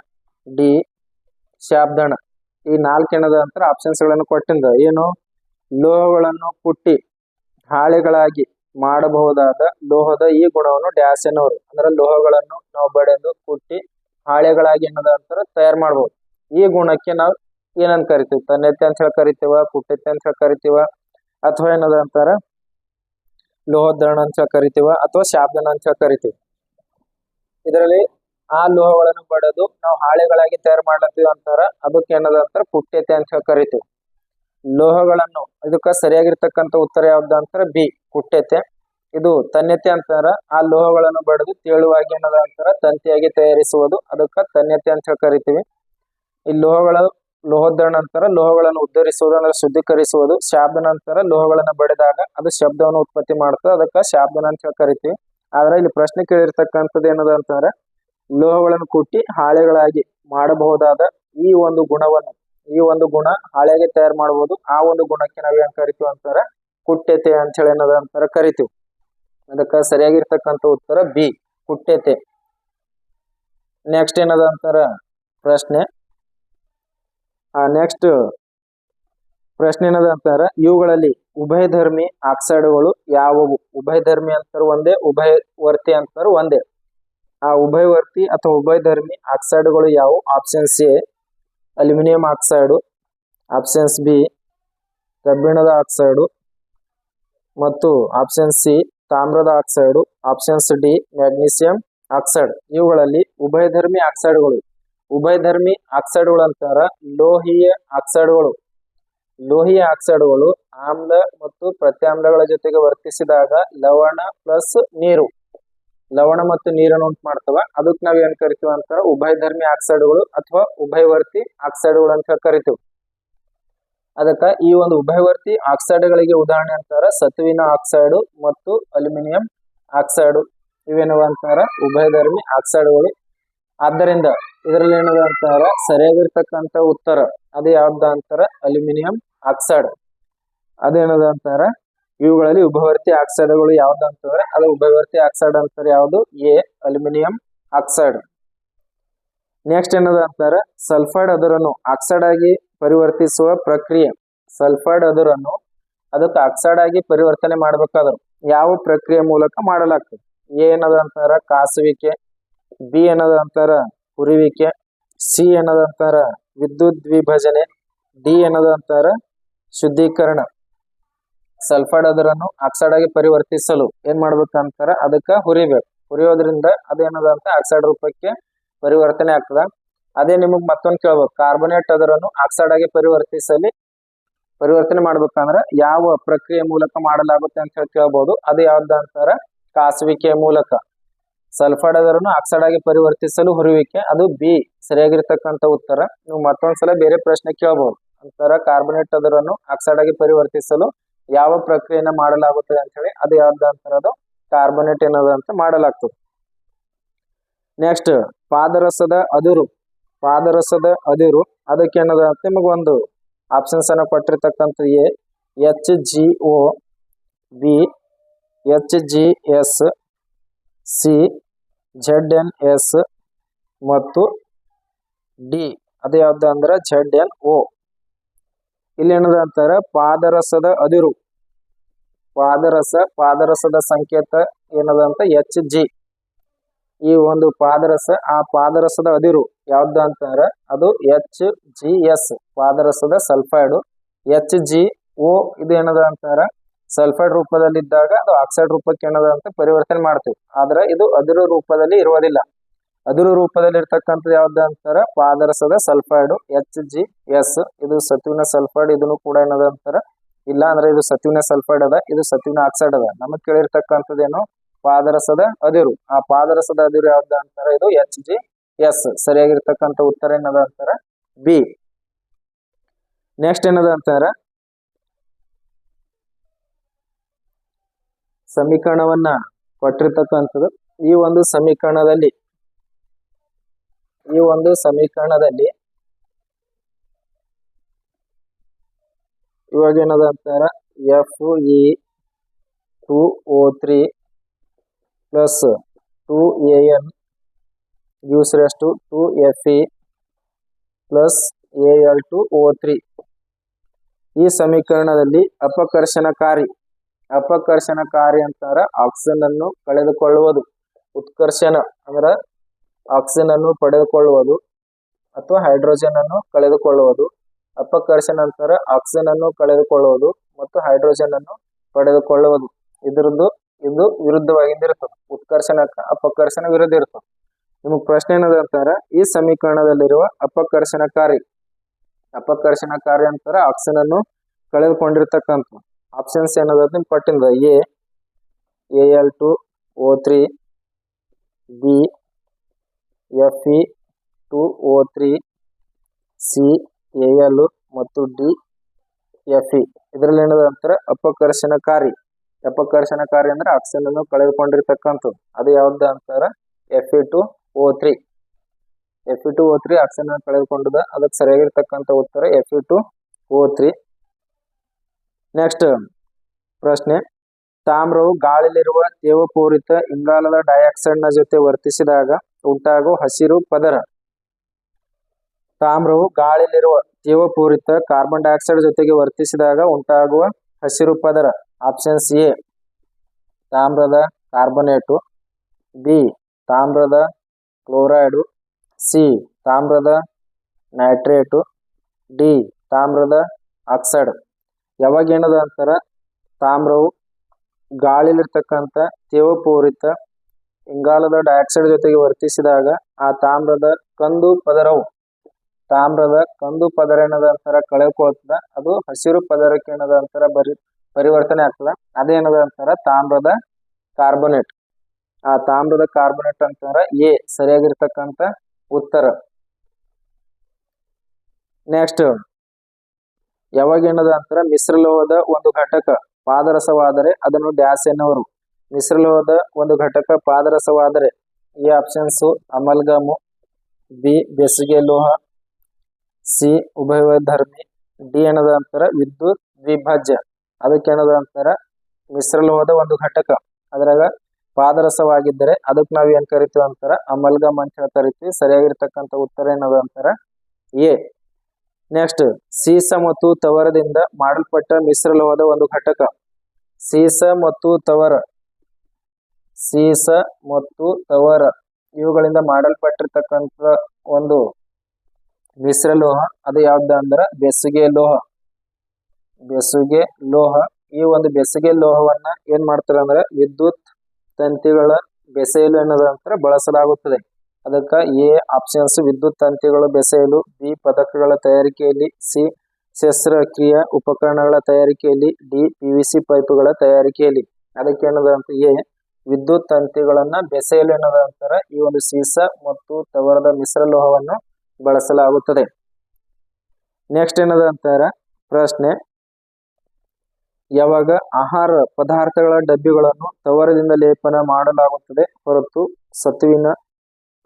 ಡಿ, ಶಾಬ್ದಣ. ಈ ನಾಲ್ಕೇನದ ಅಂತ ಆಪ್ಷನ್ಸ್ಗಳನ್ನು ಕೊಟ್ಟಿಂದ. ಏನು? ಲೋಹಗಳನ್ನು ಕುಟ್ಟಿ ಹಾಳೆಗಳಾಗಿ ಮಾಡಬಹುದಾದ ಲೋಹದ ಈ ಗುಣವನ್ನು ಡ್ಯಾಸ್ ಎನ್ನುವರು ಅಂದ್ರೆ ಲೋಹಗಳನ್ನು ನಾವು ಬಡೆದು ಕುಟ್ಟಿ ಹಾಳೆಗಳಾಗಿ ಏನದ ಅಂತಾರ ತಯಾರು ಮಾಡಬಹುದು. ಈ ಗುಣಕ್ಕೆ ನಾವು ಏನಂತ ಕರಿತೀವಿ? ತನ್ನೆತ್ತೆ ಅಂತ ಹೇಳಿ ಕರಿತೀವ, ಕುಟ್ಟೆತ್ತೆ ಅಂತ ಹೇಳಿ ಕರಿತೀವ, ಅಥವಾ ಏನದ ಅಂತಾರ ಲೋಹೋದ್ರಣ ಅಂತ ಹೇಳಿ ಕರಿತೀವ, ಅಥವಾ ಶಾಬ್ದನ ಅಂತ ಹೇಳಿ ಕರಿತೀವಿ. ಇದರಲ್ಲಿ ಆ ಲೋಹಗಳನ್ನು ಬಡದು ನಾವು ಹಾಳೆಗಳಾಗಿ ತಯಾರು ಮಾಡ್ಲತ್ತೀವಿ ಅಂತಾರ, ಅದಕ್ಕೆ ಏನದ ಅಂತಾರ ಪುಟ್ಟೆತೆ ಅಂತ ಹೇಳಿ ಕರಿತೀವಿ. ಲೋಹಗಳನ್ನು, ಇದಕ್ಕ ಸರಿಯಾಗಿರ್ತಕ್ಕಂಥ ಉತ್ತರ ಯಾವ್ದು ಅಂತಾರ, ಬಿ ಕುಟ್ಟೆತೆ ಇದು ತನ್ಯತೆ ಅಂತಾರ, ಆ ಲೋಹಗಳನ್ನು ಬಡದು ತೇಳುವಾಗಿ ಏನದ ಅಂತಾರ, ತಂತಿಯಾಗಿ ತಯಾರಿಸುವುದು, ಅದಕ್ಕ ತನ್ಯತೆ ಅಂತ ಹೇಳಿ ಕರಿತೀವಿ. ಈ ಲೋಹಗಳ ಲೋಹೋದ್ದರಣ ಅಂತಾರ, ಲೋಹಗಳನ್ನು ಉದ್ಧರಿಸುವುದು ಅಂದ್ರೆ ಶುದ್ಧೀಕರಿಸುವುದು ಶಾಬ್ದ ನಂತರ ಲೋಹಗಳನ್ನು ಬಡಿದಾಗ ಅದು ಶಬ್ದವನ್ನು ಉತ್ಪತ್ತಿ ಮಾಡ್ತದೆ, ಅದಕ್ಕ ಶಾಬ್ದನ ಅಂತ ಹೇಳಿ ಕರಿತೀವಿ. ಆದ್ರೆ ಇಲ್ಲಿ ಪ್ರಶ್ನೆ ಕೇಳಿರ್ತಕ್ಕಂಥದ್ದು ಏನದ ಅಂತಂದ್ರೆ ಲೋಹಗಳನ್ನು ಕುಟ್ಟಿ ಹಾಳೆಗಳಾಗಿ ಮಾಡಬಹುದಾದ ಈ ಒಂದು ಗುಣವನ್ನು, ಈ ಒಂದು ಗುಣ ಹಾಳೆಗೆ ತಯಾರು ಮಾಡಬಹುದು. ಆ ಒಂದು ಗುಣಕ್ಕೆ ನಾವೇನ್ ಕರಿತೀವಿ ಅಂತಾರ? ಕುಟ್ಟೆತೆ ಅಂತ ಹೇಳಿ ಏನದ ಅಂತಾರ ಕರಿತೀವಿ. ಅದಕ್ಕ ಸರಿಯಾಗಿರ್ತಕ್ಕಂಥ ಉತ್ತರ ಬಿ, ಕುಟ್ಟೆತೆ. ನೆಕ್ಸ್ಟ್ ಏನದ ಅಂತಾರ? ಪ್ರಶ್ನೆ. ಆ ನೆಕ್ಸ್ಟ್ ಪ್ರಶ್ನೆ ಏನದ ಅಂತಾರ? ಇವುಗಳಲ್ಲಿ ಉಭಯಧರ್ಮಿ ಆಕ್ಸೈಡ್ಗಳು ಯಾವುವು? ಉಭಯಧರ್ಮಿ ಅಂತಾರ ಒಂದೇ ಉಭಯವರ್ತಿ ಅಂತಾರ ಒಂದೇ. ಆ ಉಭಯವರ್ತಿ ಅಥವಾ ಉಭಯಧರ್ಮಿ ಆಕ್ಸೈಡ್ಗಳು ಯಾವುವು? Options A, aluminium oxide. Options B, ಕಬ್ಬಿಣದ ಆಕ್ಸೈಡು. ಮತ್ತು ಆಪ್ಷನ್ ಸಿ, ತಾಮ್ರದ oxide. Options D, magnesium oxide. ಇವುಗಳಲ್ಲಿ ಉಭಯಧರ್ಮಿ ಆಕ್ಸೈಡ್ಗಳು. ಉಭಯಧರ್ಮಿ ಆಕ್ಸೈಡ್ಗಳು ಅಂತಾರ ಲೋಹೀಯ ಆಕ್ಸೈಡ್ಗಳು. ಲೋಹೀಯ ಆಕ್ಸೈಡ್ಗಳು ಆಮ್ಲ ಮತ್ತು ಪ್ರತ್ಯಾಮ್ಲಗಳ ಜೊತೆಗೆ ವರ್ತಿಸಿದಾಗ ಲವಣ ಪ್ಲಸ್ ನೀರು. ಲವಣ ಮತ್ತು ನೀರನ್ನು ಉಂಟು ಮಾಡ್ತವ ಅದಕ್ಕೆ ನಾವ್ ಏನ್ ಕರಿತೀವಿ ಅಂತಾರ ಉಭಯಧರ್ಮಿ ಆಕ್ಸೈಡ್ಗಳು ಅಥವಾ ಉಭಯವರ್ತಿ ಆಕ್ಸೈಡ್ಗಳು ಅಂತ ಕರಿತೀವಿ. ಅದಕ್ಕ ಈ ಒಂದು ಉಭಯವರ್ತಿ ಆಕ್ಸೈಡ್ಗಳಿಗೆ ಉದಾಹರಣೆ ಅಂತಾರ ಸತುವಿನ ಆಕ್ಸೈಡು ಮತ್ತು ಅಲ್ಯೂಮಿನಿಯಂ ಆಕ್ಸೈಡು. ಇವೇನವ ಅಂತಾರ? ಉಭಯಧರ್ಮಿ ಆಕ್ಸೈಡ್ಗಳು. ಆದ್ದರಿಂದ ಇದರಲ್ಲಿ ಏನದ ಅಂತಾರ? ಸರಿಯಾಗಿರ್ತಕ್ಕಂಥ ಉತ್ತರ. ಅದು ಯಾವ್ದ ಅಂತಾರ? Aluminium oxide. ಅದೇನದ ಅಂತಾರ? ಇವುಗಳಲ್ಲಿ ಉಭವರ್ತಿ ಆಕ್ಸೈಡ್ಗಳು ಯಾವ್ದು ಅಂತಂದ್ರೆ ಅದು ಉಭವರ್ತಿ ಆಕ್ಸೈಡ್ ಅಂತಾರೆ ಯಾವುದು? A, aluminium oxide. ನೆಕ್ಸ್ಟ್ ಏನದ ಅಂತಾರೆ? ಸಲ್ಫೈಡ್ ಅದರನ್ನು ಆಕ್ಸೈಡ್ ಆಗಿ ಪರಿವರ್ತಿಸುವ ಪ್ರಕ್ರಿಯೆ. ಸಲ್ಫೈಡ್ ಅದರನ್ನು ಅದಕ್ಕೆ ಆಕ್ಸೈಡ್ ಆಗಿ ಪರಿವರ್ತನೆ ಮಾಡಬೇಕಾದ್ರು. ಯಾವ ಪ್ರಕ್ರಿಯೆ ಮೂಲಕ ಮಾಡಲಾಗ್ತದೆ? ಎ ಏನದ ಅಂತಾರ? ಕಾಸುವಿಕೆ. ಬಿ ಏನದ ಅಂತಾರ? ಹುರಿವಿಕೆ ಸಿ ಏನದ ಅಂತಾರ? ವಿದ್ಯುತ್ ವಿಭಜನೆ ಡಿ ಏನದ ಅಂತಾರ? ಶುದ್ಧೀಕರಣ. ಸಲ್ಫೈಡ್ ಅದರನ್ನು ಆಕ್ಸೈಡ್ ಆಗಿ ಪರಿವರ್ತಿಸಲು ಏನ್ ಮಾಡ್ಬೇಕಂತಾರ ಅದಕ್ಕ ಹುರಿಬೇಕು. ಹುರಿಯೋದ್ರಿಂದ ಅದೇನದ ಅಂತ ಆಕ್ಸೈಡ್ ರೂಪಕ್ಕೆ ಪರಿವರ್ತನೆ ಆಗ್ತದ. ಅದೇ ನಿಮಗ್ ಮತ್ತೊಂದು ಕೇಳ್ಬೇಕು. ಕಾರ್ಬೋನೇಟ್ ಅದರನ್ನು ಆಕ್ಸೈಡ್ ಆಗಿ ಪರಿವರ್ತಿಸಲಿ, ಪರಿವರ್ತನೆ ಮಾಡ್ಬೇಕಂದ್ರ ಯಾವ ಪ್ರಕ್ರಿಯೆ ಮೂಲಕ ಮಾಡಲಾಗುತ್ತೆ ಅಂತ ಹೇಳಿ ಕೇಳ್ಬೋದು. ಅದು ಯಾವ್ದು ಅಂತಾರ? ಕಾಸುವಿಕೆ ಮೂಲಕ. ಸಲ್ಫೈಡ್ ಅದರನ್ನು ಆಕ್ಸೈಡ್ ಆಗಿ ಪರಿವರ್ತಿಸಲು ಹುರುವಿಕೆ, ಅದು ಬಿ ಸರಿಯಾಗಿರ್ತಕ್ಕಂಥ ಉತ್ತರ. ನೀವು ಮತ್ತೊಂದ್ಸಲ ಬೇರೆ ಪ್ರಶ್ನೆ ಕೇಳ್ಬೋದು. ಅಂತಾರ ಕಾರ್ಬೋನೇಟ್ ಅದರನ್ನು ಆಕ್ಸೈಡ್ ಆಗಿ ಪರಿವರ್ತಿಸಲು ಯಾವ ಪ್ರಕ್ರಿಯೆನ ಮಾಡಲಾಗುತ್ತದೆ ಅಂತ ಹೇಳಿ ಅದು ಯಾವ್ದು ಅಂತ ಅದು ಕಾರ್ಬೊನೇಟ್ ಏನದ ಅಂತ ಮಾಡಲಾಗ್ತದೆ. ನೆಕ್ಸ್ಟ್ ಪಾದರಸದ ಅದಿರು. ಪಾದರಸದ ಅದಿರು, ಅದಕ್ಕೆ ಏನದ ಅಂತ ನಿಮಗೊಂದು ಆಪ್ಷನ್ಸ್ ಅನ್ನ ಕೊಟ್ಟಿರ್ತಕ್ಕಂಥ A, H G O, B, H G S, C, Z N S ಮತ್ತು ಡಿ. ಅದು ಯಾವ್ದು ಅಂದ್ರೆ ಝೆಡ್ ಎನ್ ಓ ಇಲ್ಲಿ ಏನದ ಅಂತಾರ? ಪಾದರಸದ ಅದಿರು. ಪಾದರಸ, ಪಾದರಸದ ಸಂಕೇತ ಏನದ ಅಂತ? ಎಚ್ ಜಿ ಈ ಒಂದು ಪಾದರಸ, ಆ ಪಾದರಸದ ಅದಿರು ಯಾವ್ದು ಅಂತಾರ? ಅದು ಎಚ್ ಜಿ ಎಸ್ ಪಾದರಸದ ಸಲ್ಫೈಡ್ ಎಚ್ ಜಿ ಓ ಇದು ಏನದ ಅಂತಾರ? ಸಲ್ಫೈಡ್ ರೂಪದಲ್ಲಿದ್ದಾಗ ಅದು ಆಕ್ಸೈಡ್ ರೂಪಕ್ಕೆ ಏನದ ಅಂತ ಪರಿವರ್ತನೆ ಮಾಡ್ತೀವಿ. ಆದ್ರೆ ಇದು ಅದಿರು ರೂಪದಲ್ಲಿ ಇರುವುದಿಲ್ಲ. ಅದಿರು ರೂಪದಲ್ಲಿ ಇರ್ತಕ್ಕಂಥದ್ದು ಯಾವ್ದು ಅಂತಾರ? ಪಾದರಸದ ಸಲ್ಫೈಡ್ ಎಚ್ ಜಿ ಎಸ್ ಇದು ಸತುವಿನ ಸಲ್ಫೈಡ್, ಇದನ್ನು ಕೂಡ ಏನದ ಅಂತಾರ? ಇಲ್ಲ ಅಂದ್ರೆ ಇದು ಸತುವಿನ ಸಲ್ಫೈಡ್ ಅದ, ಇದು ಸತುವಿನ ಆಕ್ಸೈಡ್ ಅದ. ನಮಗ್ ಕೇಳಿರ್ತಕ್ಕಂಥದ್ದೇನು ಪಾದರಸದ ಅದಿರು. ಆ ಪಾದರಸದ ಅದಿರು ಯಾವ್ದು ಅಂತಾರ? ಇದು ಎಚ್ ಜಿ ಎಸ್ ಸರಿಯಾಗಿರ್ತಕ್ಕಂಥ ಉತ್ತರ ಏನದ ಅಂತಾರ? ಬಿ ನೆಕ್ಸ್ಟ್ ಏನದ ಅಂತಾರ? ಸಮೀಕರಣವನ್ನ ಕೊಟ್ಟಿರ್ತಕ್ಕಂಥದ್ದು. ಈ ಒಂದು ಸಮೀಕರಣದಲ್ಲಿ ಈ ಒಂದು ಸಮೀಕರಣದಲ್ಲಿ ಇವಾಗ ಏನದ ಅಂತಾರ? F E two O three plus two A N use rest two F E plus A L two O three ಈ ಸಮೀಕರಣದಲ್ಲಿ ಅಪಕರ್ಷಣಕಾರಿ ಅಪಕರ್ಷಣಕಾರಿ ಅಂತಾರ ಆಕ್ಸಿಜನ್ ಅನ್ನು ಕಳೆದುಕೊಳ್ಳುವುದು. ಉತ್ಕರ್ಷಣ ಅಂದ್ರ ಆಕ್ಸಿಜನ್ ಅನ್ನು ಪಡೆದುಕೊಳ್ಳುವುದು ಅಥವಾ ಹೈಡ್ರೋಜನ್ ಅನ್ನು ಕಳೆದುಕೊಳ್ಳುವುದು. ಅಪಕರ್ಷಣ ನಂತರ ಆಕ್ಸಿಜನ್ ಅನ್ನು ಕಳೆದುಕೊಳ್ಳುವುದು ಮತ್ತು ಹೈಡ್ರೋಜನ್ ಅನ್ನು ಪಡೆದುಕೊಳ್ಳುವುದು. ಇದರದ್ದು ಇದು ವಿರುದ್ಧವಾಗಿದ್ದಿರ್ತದೆ ಉತ್ಕರ್ಷಣಕ್ಕೆ ಅಪಕರ್ಷಣ ವಿರುದ್ಧ ಇರ್ತದೆ ನಿಮಗೆ ಪ್ರಶ್ನೆ ಏನದ ಅಂತಾರೆ, ಈ ಸಮೀಕರಣದಲ್ಲಿರುವ ಅಪಕರ್ಷಣಕಾರಿ ಅಪಕರ್ಷಣಕಾರಿ ಅಂತಾರ ಆಕ್ಸಿಜನ್ ಅನ್ನು ಕಳೆದುಕೊಂಡಿರ್ತಕ್ಕಂಥ ಆಪ್ಷನ್ಸ್ ಏನದ ನಿಮ್ ಪಟ್ಟಿಂದ A L two O three B F E two O three C A L ಮತ್ತು ಡಿ ಎಫ್ ಇ ಇದರಲ್ಲಿ ಏನದ ಅಂತಾರೆ ಅಪಕರ್ಷಣಕಾರಿ. ಅಪಕರ್ಷಣಕಾರಿ ಅಂದ್ರೆ ಆಕ್ಸಿಜನ್ ಅನ್ನು ಕಳೆದುಕೊಂಡಿರ್ತಕ್ಕಂಥದ್ದು. ಅದು ಯಾವ್ದು ಅಂತಾರೆ? F E two O three F E two O three oxygen ಅನ್ನು ಕಳೆದುಕೊಂಡದ. ಅದಕ್ಕೆ ಸರಿಯಾಗಿರ್ತಕ್ಕಂಥ ಉತ್ತರ F E two O three next ಪ್ರಶ್ನೆ. ತಾಮ್ರವು ಗಾಳಿಲಿರುವ ತೇವಪೂರಿತ ಇಂಗಾಲದ ಡೈಆಕ್ಸೈಡ್ನ ಜೊತೆ ವರ್ತಿಸಿದಾಗ ಉಂಟಾಗುವ ಹಸಿರು ಪದರ. ತಾಮ್ರವು ಗಾಳಿಯಲ್ಲಿರುವ ಜೀವಪೂರಿತ ಕಾರ್ಬನ್ ಡೈಆಕ್ಸೈಡ್ ಜೊತೆಗೆ ವರ್ತಿಸಿದಾಗ ಉಂಟಾಗುವ ಹಸಿರು ಪದರ ಆಪ್ಷನ್ಸ್ ಎ. ತಾಮ್ರದ ಕಾರ್ಬನೇಟು. ಬಿ, ತಾಮ್ರದ ಕ್ಲೋರೈಡು. ಸಿ, ತಾಮ್ರದ ನೈಟ್ರೇಟು. ಡಿ, ತಾಮ್ರದ ಆಕ್ಸೈಡ್. ಯಾವಾಗ ಏನದ ಅಂತಾರ ತಾಮ್ರವು ಗಾಳಿಲಿರ್ತಕ್ಕಂಥ ತೇವಪೂರಿತ ಇಂಗಾಲದ ಡೈಆಕ್ಸೈಡ್ ಜೊತೆಗೆ ವರ್ತಿಸಿದಾಗ ಆ ತಾಮ್ರದ ಕಂದು ಪದರವು, ತಾಮ್ರದ ಕಂದು ಪದರ ಏನದ ಅಂತರ ಕಳೆದುಕೊಳ್ತದ ಅದು ಹಸಿರು ಪದರಕ್ಕೆ ಏನದ ಅಂತರ ಬರಿ, ಪರಿವರ್ತನೆ ಆಗ್ತದ. ಅದೇನದ ಅಂತಾರ? ತಾಮ್ರದ ಕಾರ್ಬೊನೇಟ್. ಆ ತಾಮ್ರದ ಕಾರ್ಬೊನೇಟ್ ಅಂತಾರ ಎ ಸರಿಯಾಗಿರ್ತಕ್ಕಂತ ಉತ್ತರ. ನೆಕ್ಸ್ಟ್, ಯಾವಾಗ ಏನದ ಅಂತಾರ? ಮಿಶ್ರಲೋಹದ ಒಂದು ಘಟಕ, ಪಾದರಸವಾದರೆ ಅದನ್ನು ಡ್ಯಾಸ್ ಎನ್ನುವರು. ಮಿಶ್ರಲೋಹದ ಒಂದು ಘಟಕ ಪಾದರಸವಾದರೆ, ಈ ಆಪ್ಷನ್ಸ್ ಅಮಲ್ಗಮು, ಬಿ ಬೆಸುಗೆ ಲೋಹ, ಸಿ ಉಭಯಧರ್ಮಿ ಡಿ ಏನದ ಅಂತಾರ ವಿದ್ಯುತ್ ದ್ವಿಭಾಜ್ಯ ಅದಕ್ಕೆ ಏನದ ಅಂತಾರ ಮಿಶ್ರಲೋಹದ ಒಂದು ಘಟಕ. ಅದ್ರಾಗ ಪಾದರಸವಾಗಿದ್ದರೆ ಅದಕ್ಕೆ ನಾವು ಏನ್ ಕರಿತೀವಿ ಅಂತಾರ? ಅಮಲ್ಗಮ್ ಅಂತ ಹೇಳಿ ಕರಿತೀವಿ. ಸರಿಯಾಗಿರ್ತಕ್ಕಂಥ ಉತ್ತರ ಏನದ ಅಂತಾರ ಎ. ನೆಕ್ಸ್ಟ್, ಸೀಸ ಮತ್ತು ತವರದಿಂದ ಮಾಡಲ್ಪಟ್ಟ ಮಿಶ್ರಲೋಹದ ಒಂದು ಘಟಕ. ಸೀಸ ಮತ್ತು ತವರ. ಸೀಸ ಮತ್ತು ತವರ. ಇವುಗಳಿಂದ ಮಾಡಲ್ಪಟ್ಟಿರ್ತಕ್ಕಂಥ ಒಂದು ಮಿಶ್ರಲೋಹ ಅದು ಯಾವ್ದು ಅಂದ್ರೆ ಬೆಸುಗೆ ಲೋಹ. ಬೆಸುಗೆ ಲೋಹ, ಈ ಒಂದು ಬೆಸುಗೆ ಲೋಹವನ್ನ ಏನ್ ಮಾಡ್ತಾರೆ ಅಂದ್ರೆ ವಿದ್ಯುತ್ ತಂತಿಗಳ ಬೆಸೆಯಲು ಎನ್ನುವುದ ಬಳಸಲಾಗುತ್ತದೆ. ಅದಕ್ಕ ಎ ಆಪ್ಷನ್ಸ್ ವಿದ್ಯುತ್ ತಂತಿಗಳು, ಬೆಸೆಯಲು, ಬಿ ಪದಕಗಳ ತಯಾರಿಕೆಯಲ್ಲಿ, ಸಿ ಶಸ್ತ್ರಕ್ರಿಯಾ ಉಪಕರಣಗಳ ತಯಾರಿಕೆಯಲ್ಲಿ, ಡಿ ಪಿ ವಿ ಸಿ ಪೈಪ್ಗಳ ತಯಾರಿಕೆಯಲ್ಲಿ. ಅದಕ್ಕೆ ಏನದ ಅಂತ ಎ ವಿದ್ಯುತ್ ತಂತಿಗಳನ್ನ ಬೆಸೆಯಲು ನಂತರ ಈ ಒಂದು ಸೀಸ ಮತ್ತು ತವರದ ಮಿಶ್ರಲೋಹವನ್ನು ಬಳಸಲಾಗುತ್ತದೆ. ನೆಕ್ಸ್ಟ್ ಏನದ ಅಂತಾರ ಪ್ರಶ್ನೆ, ಯಾವಾಗ ಆಹಾರ ಪದಾರ್ಥಗಳ ಡಬ್ಬಿಗಳನ್ನು ತವರದಿಂದ ಲೇಪನ ಮಾಡಲಾಗುತ್ತದೆ ಹೊರತು ಸತುವಿನ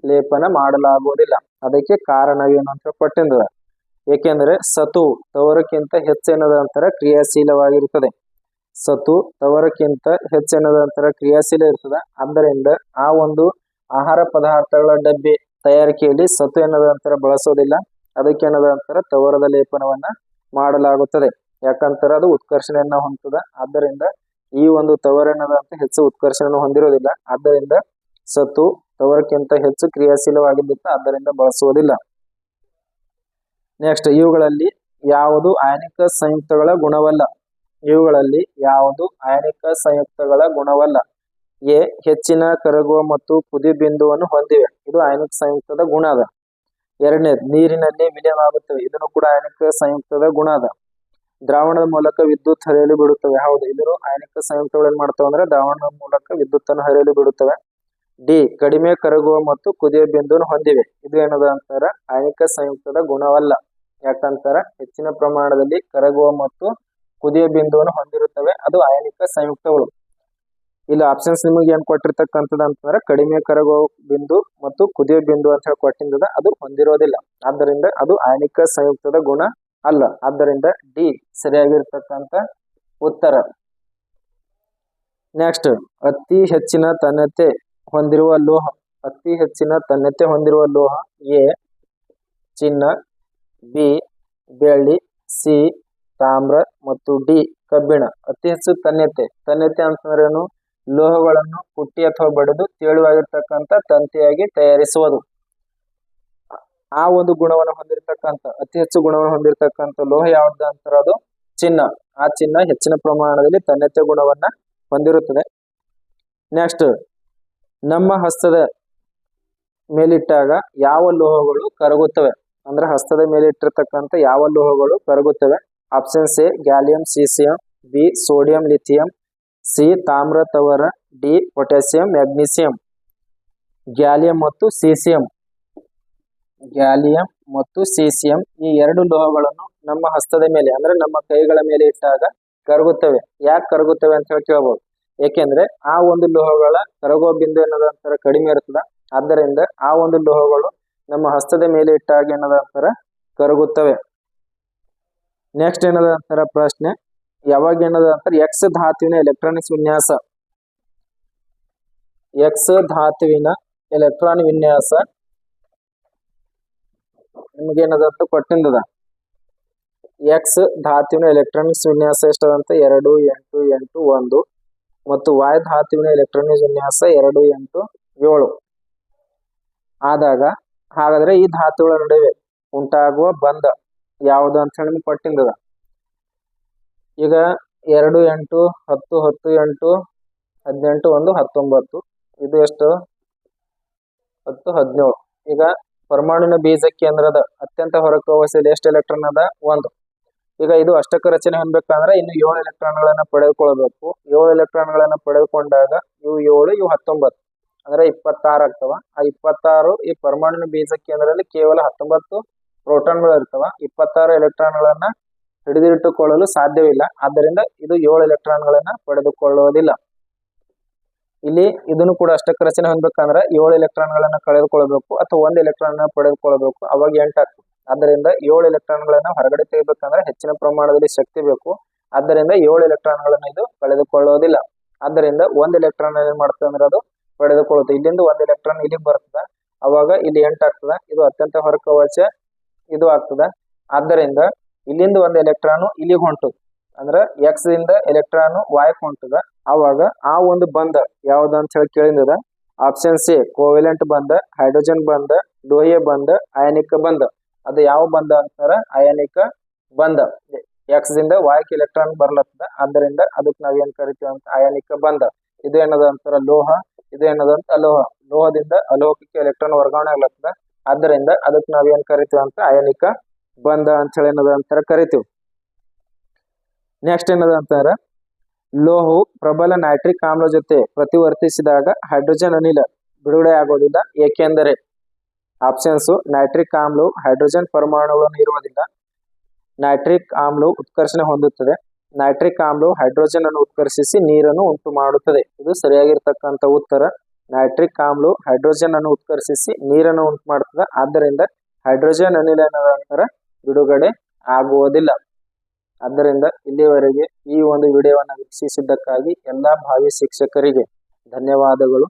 ಲೇಪನ ಮಾಡಲಾಗುವುದಿಲ್ಲ. ಅದಕ್ಕೆ ಕಾರಣವೇನು ಅಂತ ಕೊಟ್ಟಿಂದ ಏಕೆಂದರೆ ಸತು ತವರಕ್ಕಿಂತ ಹೆಚ್ಚೇನದ ಅಂತರ ಕ್ರಿಯಾಶೀಲವಾಗಿರುತ್ತದೆ. ಸತು ತವರಕ್ಕಿಂತ ಹೆಚ್ಚೇನದ ಅಂತರ ಕ್ರಿಯಾಶೀಲ ಇರ್ತದ. ಆದ್ದರಿಂದ ಆ ಒಂದು ಆಹಾರ ಪದಾರ್ಥಗಳ ಡಬ್ಬಿ ತಯಾರಿಕೆಯಲ್ಲಿ ಸತು ಎನ್ನದ ಅಂತರ ಬಳಸೋದಿಲ್ಲ. ಅದಕ್ಕೆ ಏನದ ಅಂತರ ತವರದ ಲೇಪನವನ್ನ ಮಾಡಲಾಗುತ್ತದೆ. ಯಾಕಂತರ ಅದು ಉತ್ಕರ್ಷಣೆಯನ್ನ ಹೊಂದದ ಆದ್ದರಿಂದ ಈ ಒಂದು ತವರನದ ಅಂತ ಹೆಚ್ಚು ಉತ್ಕರ್ಷಣೆಯನ್ನು ಹೊಂದಿರೋದಿಲ್ಲ. ಆದ್ದರಿಂದ ಸತ್ತು ತವರಕ್ಕಿಂತ ಹೆಚ್ಚು ಕ್ರಿಯಾಶೀಲವಾಗಿದ್ದಿತ್ತು. ಆದ್ದರಿಂದ ಬಳಸುವುದಿಲ್ಲ. ನೆಕ್ಸ್ಟ್ ಇವುಗಳಲ್ಲಿ ಯಾವುದು ಆಯನಿಕ ಸಂಯುಕ್ತಗಳ ಗುಣವಲ್ಲ. ಇವುಗಳಲ್ಲಿ ಯಾವುದು ಆಯನಿಕ ಸಂಯುಕ್ತಗಳ ಗುಣವಲ್ಲ? ಎ, ಹೆಚ್ಚಿನ ಕರಗುವ ಮತ್ತು ಕುದಿ ಬಿಂದುವನ್ನು ಹೊಂದಿವೆ. ಇದು ಆಯನಿಕ ಸಂಯುಕ್ತದ ಗುಣ ಅದ. ಎರಡನೇದು, ನೀರಿನಲ್ಲಿ ವಿಲಯವಾಗುತ್ತವೆ ಇದನ್ನು ಕೂಡ ಆಯನಿಕ ಸಂಯುಕ್ತದ ಗುಣ ಅದ. ದ್ರಾವಣದ ಮೂಲಕ ವಿದ್ಯುತ್ ಹರಿಯಲು ಬಿಡುತ್ತವೆ. ಹೌದು, ಇದನ್ನು ಆಯನಿಕ ಸಂಯುಕ್ತಗಳು ಏನ್ ಮಾಡ್ತವೆ ಅಂದ್ರೆ ದ್ರಾವಣದ ಮೂಲಕ ವಿದ್ಯುತ್ ಅನ್ನು ಹರಿಯಲು ಬಿಡುತ್ತವೆ. ಡಿ, ಕಡಿಮೆ ಕರಗುವ ಮತ್ತು ಕುದಿಯ ಬಿಂದುವನ್ನು ಹೊಂದಿವೆ. ಇದು ಏನದ ಅಂತಾರ? ಅಯನಿಕ ಸಂಯುಕ್ತದ ಗುಣವಲ್ಲ. ಯಾಕಂತಾರ? ಹೆಚ್ಚಿನ ಪ್ರಮಾಣದಲ್ಲಿ ಕರಗುವ ಮತ್ತು ಕುದಿಯುವ ಬಿಂದುವನ್ನು ಹೊಂದಿರುತ್ತವೆ. ಅದು ಅಯನಿಕ ಸಂಯುಕ್ತಗಳು. ಇಲ್ಲಿ ಆಪ್ಷನ್ಸ್ ನಿಮಗೆ ಏನ್ ಕೊಟ್ಟಿರ್ತಕ್ಕಂಥದ್ದು ಅಂತಂದ್ರೆ ಕಡಿಮೆ ಕರಗೋ ಬಿಂದು ಮತ್ತು ಕುದಿಯ ಬಿಂದು ಅಂತ ಹೇಳಿ ಕೊಟ್ಟಿದ್ದದ ಅದು ಹೊಂದಿರೋದಿಲ್ಲ. ಆದ್ದರಿಂದ ಅದು ಅಯನಿಕ ಸಂಯುಕ್ತದ ಗುಣ ಅಲ್ಲ. ಆದ್ದರಿಂದ ಡಿ ಸರಿಯಾಗಿರ್ತಕ್ಕಂಥ ಉತ್ತರ. ನೆಕ್ಸ್ಟ್ ಅತಿ ಹೆಚ್ಚಿನ ತನ್ನತೆ ಹೊಂದಿರುವ ಲೋಹ. ಅತಿ ಹೆಚ್ಚಿನ ತನ್ನತೆ ಹೊಂದಿರುವ ಲೋಹ ಎ, ಚಿನ್ನ, ಬಿ, ಬೆಳ್ಳಿ, ಸಿ ತಾಮ್ರ ಮತ್ತು ಡಿ, ಕಬ್ಬಿಣ. ಅತಿ ಹೆಚ್ಚು ತನ್ಯತೆ ತನ್ಯತೆ ಅಂತಂದ್ರೇನು ಲೋಹಗಳನ್ನು ಕುಟ್ಟಿ ಅಥವಾ ಬಡಿದು ತೇಳುವಾಗಿರ್ತಕ್ಕಂಥ ತಂತಿಯಾಗಿ ತಯಾರಿಸುವುದು. ಆ ಒಂದು ಗುಣವನ್ನು ಹೊಂದಿರತಕ್ಕಂಥ ಅತಿ ಹೆಚ್ಚು ಗುಣವನ್ನು ಹೊಂದಿರತಕ್ಕಂಥ ಲೋಹ ಯಾವ್ದು ಅಂತಾರೆ ಅದು? ಚಿನ್ನ. ಆ ಚಿನ್ನ ಹೆಚ್ಚಿನ ಪ್ರಮಾಣದಲ್ಲಿ ತನ್ಯತೆ ಗುಣವನ್ನ ಹೊಂದಿರುತ್ತದೆ. ನೆಕ್ಸ್ಟ್ ನಮ್ಮ ಹಸ್ತದ ಮೇಲಿಟ್ಟಾಗ ಯಾವ ಲೋಹಗಳು ಕರಗುತ್ತವೆ? ಅಂದ್ರೆ ಹಸ್ತದ ಮೇಲೆ ಇಟ್ಟಿರ್ತಕ್ಕಂಥ ಯಾವ ಲೋಹಗಳು ಕರಗುತ್ತವೆ? Options A gallium caesium B sodium lithium C ತಾಮ್ರ ತವರ ಡಿ ಪೊಟ್ಯಾಸಿಯಂ ಮ್ಯಾಗ್ನೀಸಿಯಂ ಗ್ಯಾಲಿಯಂ ಮತ್ತು ಸೀಸಿಯಂ ಗ್ಯಾಲಿಯಂ ಮತ್ತು ಸೀಸಿಯಂ ಈ ಎರಡು ಲೋಹಗಳನ್ನು ನಮ್ಮ ಹಸ್ತದ ಮೇಲೆ, ಅಂದ್ರೆ ನಮ್ಮ ಕೈಗಳ ಮೇಲೆ ಇಟ್ಟಾಗ ಕರಗುತ್ತವೆ. ಯಾಕೆ ಕರಗುತ್ತವೆ ಅಂತ ಹೇಳಿ ಕೇಳ್ಬೋದು. ಏಕೆಂದ್ರೆ ಆ ಒಂದು ಲೋಹಗಳ ಕರಗೋ ಬಿಂದು ಏನದಂತರ ಕಡಿಮೆ ಇರ್ತದ ಆದ್ದರಿಂದ ಆ ಒಂದು ಲೋಹಗಳು ನಮ್ಮ ಹಸ್ತದ ಮೇಲೆ ಇಟ್ಟಾಗ ಏನದಂತರ ಕರಗುತ್ತವೆ. ನೆಕ್ಸ್ಟ್ ಏನದ ಅಂತಾರ ಪ್ರಶ್ನೆ? ಯಾವಾಗ ಏನದ ಅಂತಾರೆ? ಎಕ್ಸ್ ಧಾತುವಿನ ಎಲೆಕ್ಟ್ರಾನಿಕ್ಸ್ ವಿನ್ಯಾಸ. ಎಕ್ಸ್ ಧಾತುವಿನ ಎಲೆಕ್ಟ್ರಾನ್ ವಿನ್ಯಾಸ. ನಿಮಗೇನದ ಅಂತ ಕೊಟ್ಟಿಂದದ. ಎಕ್ಸ್ ಧಾತುವಿನ ಎಲೆಕ್ಟ್ರಾನಿಕ್ಸ್ ವಿನ್ಯಾಸ ಎಷ್ಟದಂತ? ಎರಡು, ಎಂಟು ಎಂಟು, ಒಂದು. ಮತ್ತು ವಾಯ್ ಧಾತುವಿನ ಎಲೆಕ್ಟ್ರಾನಿಕ್ಸ್ ವಿನ್ಯಾಸ ಎರಡು, ಎಂಟು, ಏಳು. ಆದಾಗ ಹಾಗಾದ್ರೆ ಈ ಧಾತುಗಳ ನಡುವೆ ಉಂಟಾಗುವ ಬಂಧ ಯಾವುದು ಅಂತ ಹೇಳಿ ನಿಮ್ಗೆ ಈಗ ಎರಡು ಎಂಟು, ಹತ್ತು ಹತ್ತು ಎಂಟು, ಹದಿನೆಂಟು, ಒಂದು, ಹತ್ತೊಂಬತ್ತು. ಇದು ಎಷ್ಟು? ಹತ್ತು, ಹದಿನೇಳು. ಈಗ ಪರಮಾಣುವಿನ ಬೀಜ ಕೇಂದ್ರದ ಅತ್ಯಂತ ಹೊರಕೋವಸೆಯಲ್ಲಿ ಎಷ್ಟು ಎಲೆಕ್ಟ್ರಾನ್ ಅದ? ಒಂದು. ಈಗ ಇದು ಅಷ್ಟಕ ರಚನೆ ಹೊಂದಬೇಕಂದ್ರೆ ಇನ್ನು ಏಳು ಎಲೆಕ್ಟ್ರಾನ್ಗಳನ್ನು ಪಡೆದುಕೊಳ್ಬೇಕು. ಏಳು ಎಲೆಕ್ಟ್ರಾನ್ಗಳನ್ನು ಪಡೆದುಕೊಂಡಾಗ ಇವು ಏಳು, ಇವು ಹತ್ತೊಂಬತ್ತು. ಅಂದ್ರೆ ಇಪ್ಪತ್ತಾರು ಆಗ್ತವ. ಆ ಇಪ್ಪತ್ತಾರು ಈ ಪರಮಾಣುವಿನ ಬೀಜ ಕೇಂದ್ರದಲ್ಲಿ ಕೇವಲ ಹತ್ತೊಂಬತ್ತು ಪ್ರೋಟಾನ್ಗಳು ಇರ್ತವ. ಇಪ್ಪತ್ತಾರು ಎಲೆಕ್ಟ್ರಾನ್ಗಳನ್ನ ಹಿಡಿದಿಟ್ಟುಕೊಳ್ಳಲು ಸಾಧ್ಯವಿಲ್ಲ. ಆದ್ದರಿಂದ ಇದು ಏಳು ಎಲೆಕ್ಟ್ರಾನ್ಗಳನ್ನ ಪಡೆದುಕೊಳ್ಳುವುದಿಲ್ಲ. ಇಲ್ಲಿ ಇದನ್ನು ಕೂಡ ಅಷ್ಟಕ್ಕೆ ರಚನೆ ಹೊಂದಬೇಕಂದ್ರೆ ಏಳು ಎಲೆಕ್ಟ್ರಾನ್ಗಳನ್ನ ಕಳೆದುಕೊಳ್ಬೇಕು ಅಥವಾ ಒಂದು ಎಲೆಕ್ಟ್ರಾನ್ ಪಡೆದುಕೊಳ್ಬೇಕು ಅವಾಗ ಎಂಟಾಗ್ತದೆ ಆದ್ದರಿಂದ ಏಳು ಎಲೆಕ್ಟ್ರಾನ್ಗಳನ್ನ ಹೊರಗಡೆ ತೆಗಿಬೇಕಂದ್ರೆ ಹೆಚ್ಚಿನ ಪ್ರಮಾಣದಲ್ಲಿ ಶಕ್ತಿ ಬೇಕು. ಆದ್ದರಿಂದ ಏಳು ಎಲೆಕ್ಟ್ರಾನ್ಗಳನ್ನ ಇದು ಕಳೆದುಕೊಳ್ಳುವುದಿಲ್ಲ. ಆದ್ದರಿಂದ ಒಂದು ಎಲೆಕ್ಟ್ರಾನ್ ಏನ್ ಮಾಡ್ತದೆ ಅಂದ್ರೆ ಅದು ಪಡೆದುಕೊಳ್ಳುತ್ತೆ. ಇಲ್ಲಿಂದ ಒಂದು ಎಲೆಕ್ಟ್ರಾನ್ ಇಲ್ಲಿ ಬರ್ತದೆ. ಅವಾಗ ಇಲ್ಲಿ ಎಂಟಾಗ್ತದೆ ಇದು ಅತ್ಯಂತ ಹೊರಕವಚ ಇದು ಆಗ್ತದ. ಆದ್ದರಿಂದ ಇಲ್ಲಿಂದ ಒಂದು ಎಲೆಕ್ಟ್ರಾನು ಇಲ್ಲಿಗೆ ಹೊಂಟದ ಅಂದ್ರ ಎಕ್ಸ್ ಇಂದ ಎಲೆಕ್ಟ್ರಾನು ವಾಯಕ್ ಹೊಂಟದ. ಅವಾಗ ಆ ಒಂದು ಬಂಧ ಯಾವ್ದು ಅಂತ ಹೇಳಿ ಕೇಳಿದ ಆಪ್ಷನ್ ಸಿ ಕೋವೆಲೆಂಟ್ ಬಂಧ ಹೈಡ್ರೋಜನ್ ಬಂಧ ಲೋಹೀಯ ಬಂಧ ಅಯಾನಿಕ ಬಂಧ ಅದು ಯಾವ ಬಂಧ ಅಂತಾರ? ಅಯಾನಿಕ ಬಂಧ ಎಕ್ಸ್ ದಿಂದ ವಾಯಕ್ ಎಲೆಕ್ಟ್ರಾನ್ ಬರ್ಲತ್ತದ. ಆದ್ದರಿಂದ ಅದಕ್ಕೆ ನಾವ್ ಏನ್ ಕರಿತೀವಿ ಅಂತ? ಅಯಾನಿಕ ಬಂಧ ಇದು ಏನದ ಅಂತಾರ? ಲೋಹ. ಇದು ಏನದ ಅಂತ? ಅಲೋಹ. ಲೋಹದಿಂದ ಅಲೋಹಕ್ಕೆ ಎಲೆಕ್ಟ್ರಾನ್ ವರ್ಗಾವಣೆ ಆಗ್ಲತ್ತದ. ಆದ್ದರಿಂದ ಅದಕ್ಕೆ ನಾವ್ ಏನ್ ಕರಿತೀವಿ ಅಂತ ಅಯನಿಕ ಬಂಧ ಅಂತ ಹೇಳಿ ಏನದ ಅಂತಾರ ಕರಿತೀವಿ. ನೆಕ್ಸ್ಟ್ ಏನದ ಅಂತಾರ? ಲೋಹವು ಪ್ರಬಲ ನೈಟ್ರಿಕ್ ಆಮ್ಲ ಜೊತೆ ಪ್ರತಿವರ್ತಿಸಿದಾಗ ಹೈಡ್ರೋಜನ್ ಅನಿಲ ಬಿಡುಗಡೆ ಆಗೋದಿಲ್ಲ. ಏಕೆಂದರೆ ಆಪ್ಷನ್ಸ್ ನೈಟ್ರಿಕ್ ಆಮ್ಲವು ಹೈಡ್ರೋಜನ್ ಪರಮಾಣುಗಳನ್ನು ಇರುವುದಿಲ್ಲ. ನೈಟ್ರಿಕ್ ಆಮ್ಲವು ಉತ್ಕರ್ಷಣೆ ಹೊಂದುತ್ತದೆ. ನೈಟ್ರಿಕ್ ಆಮ್ಲವು ಹೈಡ್ರೋಜನ್ ಅನ್ನು ಉತ್ಕರ್ಷಿಸಿ ನೀರನ್ನು ಉಂಟು ಮಾಡುತ್ತದೆ ಇದು ಸರಿಯಾಗಿರ್ತಕ್ಕಂಥ ಉತ್ತರ. ನೈಟ್ರಿಕ್ ಆಮ್ಲು, ಹೈಡ್ರೋಜನ್ ಅನ್ನು ಉತ್ಕರ್ಷಿಸಿ ನೀರನ್ನು ಉಂಟು ಮಾಡುತ್ತದೆ ಆದ್ದರಿಂದ ಹೈಡ್ರೋಜನ್ ಅನಿಲ ನಂತರ ಬಿಡುಗಡೆ ಆಗುವುದಿಲ್ಲ. ಆದ್ದರಿಂದ ಇಲ್ಲಿಯವರೆಗೆ ಈ ಒಂದು ವಿಡಿಯೋವನ್ನು ವೀಕ್ಷಿಸಿದ್ದಕ್ಕಾಗಿ ಎಲ್ಲ ಭಾವಿ ಶಿಕ್ಷಕರಿಗೆ ಧನ್ಯವಾದಗಳು.